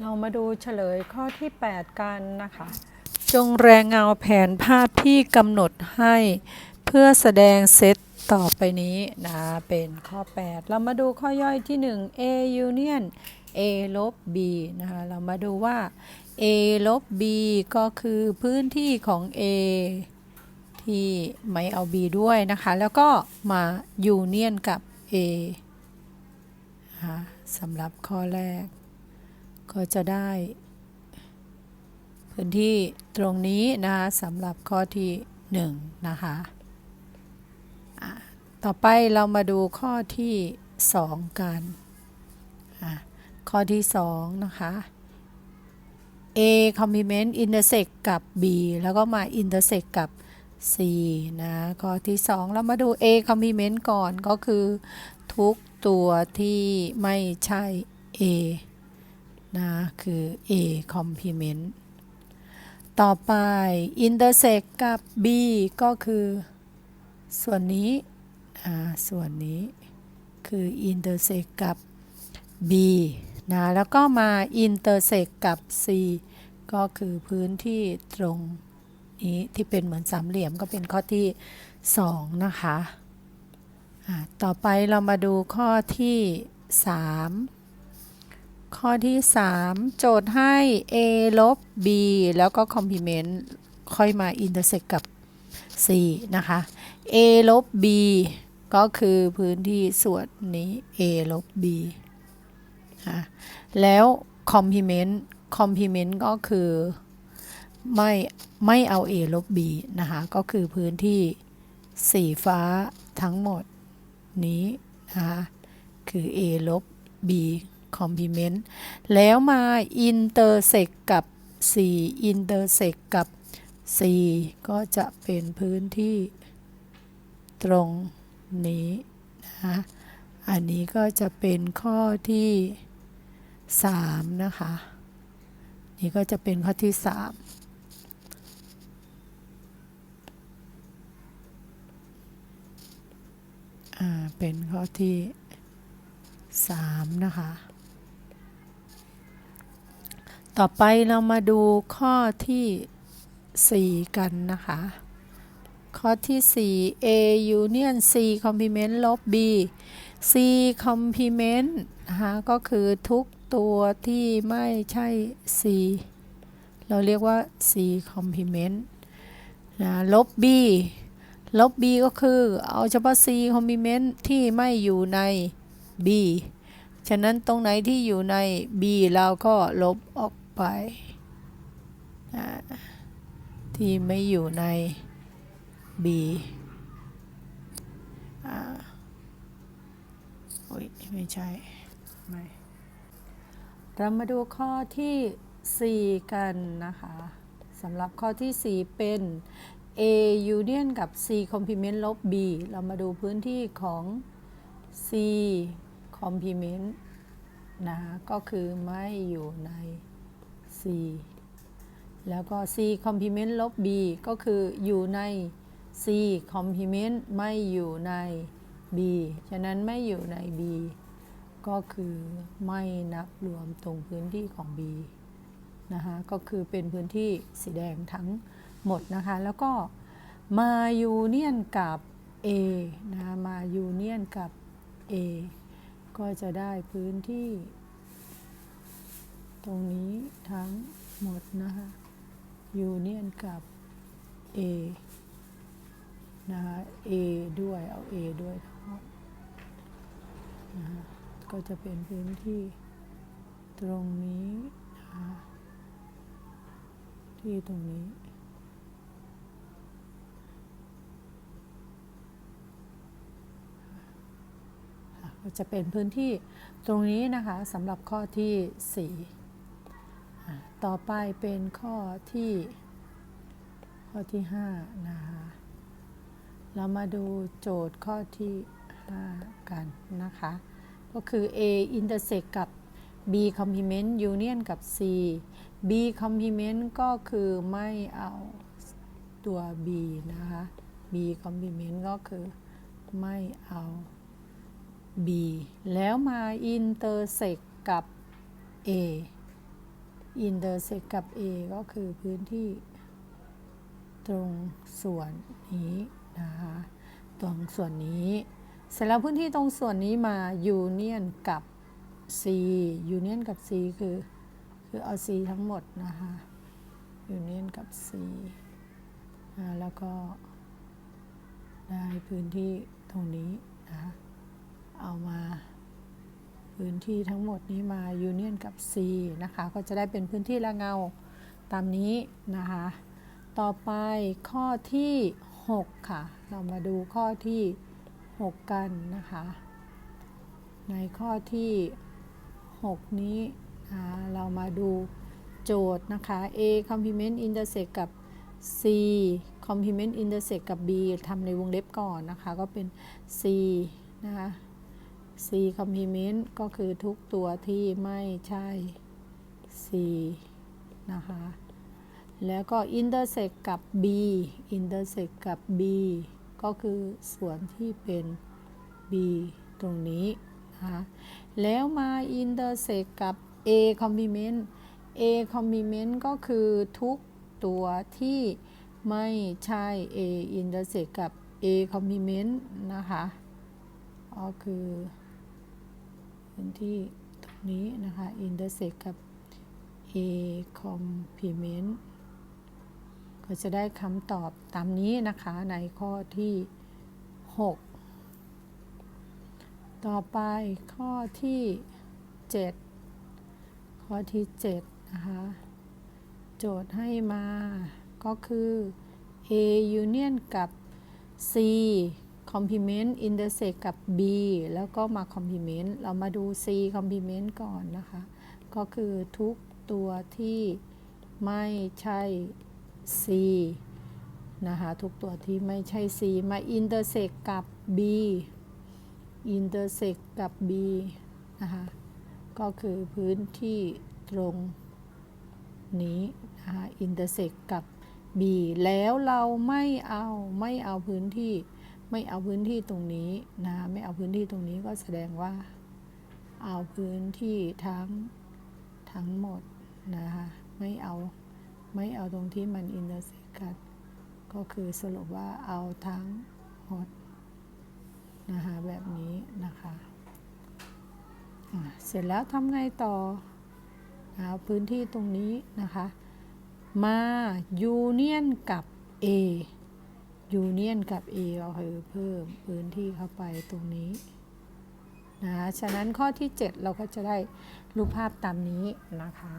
เรามาดูเฉลยข้อที่ 8 กันนะคะ จงแรงเงาแผนภาพที่กำหนดให้ เพื่อแสดงเซตต่อไปนี้นะเป็นข้อ 8 เรามาดูข้อย่อยที่ 1 A union A ลบ B นะคะเรามาดูว่า A ลบ B ก็คือพื้นที่ของ A ที่ไม่เอา B ด้วยนะคะ แล้วก็มายูเนียนกับ A นะคะสำหรับข้อแรก ก็จะได้พื้นที่ตรงนี้นะคะสำหรับข้อที่1นะคะอะต่อไปเรามาดูข้อที่ 2 กัน ข้อที่ 2 นะคะ A complement intersect กับ B แล้วก็มา intersect กับ C นะ ข้อที่ 2 เรามาดู A complement ก่อนก็คือ ทุกตัวที่ไม่ใช่ A นะคือ A complement ต่อไป intersect กับ B ก็คือ ส่วนนี้ส่วนนี้คือ intersect กับ B นะแล้วก็มา intersect กับ C ก็คือพื้นที่ตรงนี้ที่เป็นเหมือนสามเหลี่ยมก็เป็นข้อที่ 2 นะคะ ต่อไปเรามาดูข้อที่ 3 ข้อที่ 3 โจทย์ให้ a ลบ b แล้วก็ complement ค่อยมา intersect กับ c นะคะ a ลบ b ก็คือพื้นที่ส่วนนี้ a ลบ b นะแล้ว complement complement ก็คือไม่ไม่เอา a ลบ b นะคะ ก็คือพื้นที่สีฟ้าทั้งหมดนี้นะคะคือ a ลบ b complement แล้วมา intersect กับ c intersect กับ c ก็จะเป็นพื้นที่ตรงนี้นะคะอันนี้ก็จะเป็นข้อที่ 3 นะคะ นี่ก็จะเป็นข้อที่3อ่าเป็นข้อที่ 3 นะคะ ต่อไปเรามาดูข้อที่ 4 กันนะคะ ข้อที่ 4 A union C complement ลบ B C complement นะคะก็คือทุกตัวที่ไม่ใช่ C เราเรียกว่า C complement นะลบ B ลบ B ก็คือเอาเฉพาะ C complement ที่ไม่อยู่ใน B ฉะนั้นตรงไหนที่อยู่ใน B เราก็ลบออก ไปนะที่ไม่อยู่ใน B อ่าโอ้ยไม่ใช่ไม่เรามาดูข้อที่ 4 กันนะคะสำหรับข้อที่ 4 เป็น A union กับ C complement ลบ B เรามาดูพื้นที่ของ C complement นะคะก็คือไม่อยู่ใน C แล้วก็ C complement ลบ B ก็คืออยู่ใน C complement ไม่อยู่ใน B ฉะนั้นไม่อยู่ใน B ก็คือไม่นับรวมตรงพื้นที่ของ B นะคะก็คือเป็นพื้นที่สีแดงทั้งหมดนะคะ แล้วก็มายูเนียนกับ A นะคะมายูเนียนกับ A ก็จะได้พื้นที่ ตรงนี้ทั้งหมดนะคะ ยูเนียนกับ A นะคะ A ด้วยเอา A ด้วยทั้งหมดนะคะก็จะเป็นพื้นที่ตรงนี้นะคะที่ตรงนี้จะเป็นพื้นที่ตรงนี้นะคะสำหรับข้อที่ 4 ต่อไปเป็นข้อที่ ข้อที่5นะคะเรามาดูโจทย์ข้อที่ 5 กันนะคะ ก็คือ A intersect กับ B complement union กับ C B complement ก็คือไม่เอาตัว B นะคะ B complement ก็คือไม่เอา B แล้วมา intersect กับ A intersect กับ A ก็คือพื้นที่ตรงส่วนนี้นะคะตรงส่วนนี้ เสร็จแล้วพื้นที่ตรงส่วนนี้มา union กับ C union กับ C คือคือเอา C ทั้งหมดนะคะ union กับ C อ่าแล้วก็ได้พื้นที่ตรงนี้นะคะเอามา พื้นที่ทั้งหมดนี้มา union กับ C นะคะ ก็จะได้เป็นพื้นที่ละเงาตามนี้นะคะ ต่อไปข้อที่ 6 ค่ะ เรามาดูข้อที่ 6 กันนะคะ ในข้อที่ 6 นี้เรามาดูโจทย์นะคะ A complement intersect กับ C complement intersect กับ B ทำในวงเล็บก่อนนะคะ ก็เป็น C นะคะ C complement ก็คือทุกตัวที่ไม่ใช่ C นะคะ แล้วก็ intersect กับ B intersect กับ B ก็คือส่วนที่เป็น B ตรงนี้นะคะแล้วมา intersect กับ A complement A complement ก็คือทุกตัวที่ไม่ใช่ A intersect กับ A complement นะคะ ก็คือ พื้นที่ตรงนี้นะคะ intersect กับ A complement ก็จะได้คำตอบตามนี้นะคะ ในข้อที่ 6 ต่อไปข้อที่ 7 ข้อที่ 7 นะคะ โจทย์ให้มาก็คือ A union กับ C complement intersect กับ B แล้วก็มา complement เรามาดู C complement ก่อนนะคะ ก็คือทุกตัวที่ไม่ใช่ C นะคะ ทุกตัวที่ไม่ใช่ C มา intersect กับ B intersect กับ B นะคะ ก็คือพื้นที่ตรงนี้นะคะ intersect กับ B แล้วเราไม่เอาไม่เอาพื้นที่ ไม่เอาพื้นที่ตรงนี้นะไม่เอาพื้นที่ตรงนี้ก็แสดงว่า เอาพื้นที่ทั้งทั้งหมดนะคะไม่เอาไม่เอาตรงที่มัน intersect กันก็คือสรุปว่าเอาทั้งหมดนะคะแบบนี้นะคะะเสร็จแล้วทำไงต่อเอาพื้นที่ตรงนี้นะคะ มายูเนียนกับ A ยูเนียนกับ A เราเพิ่มพื้นที่เข้าไปตรงนี้นะคะฉะนั้นข้อที่ 7 เราก็จะได้รูปภาพตามนี้นะคะ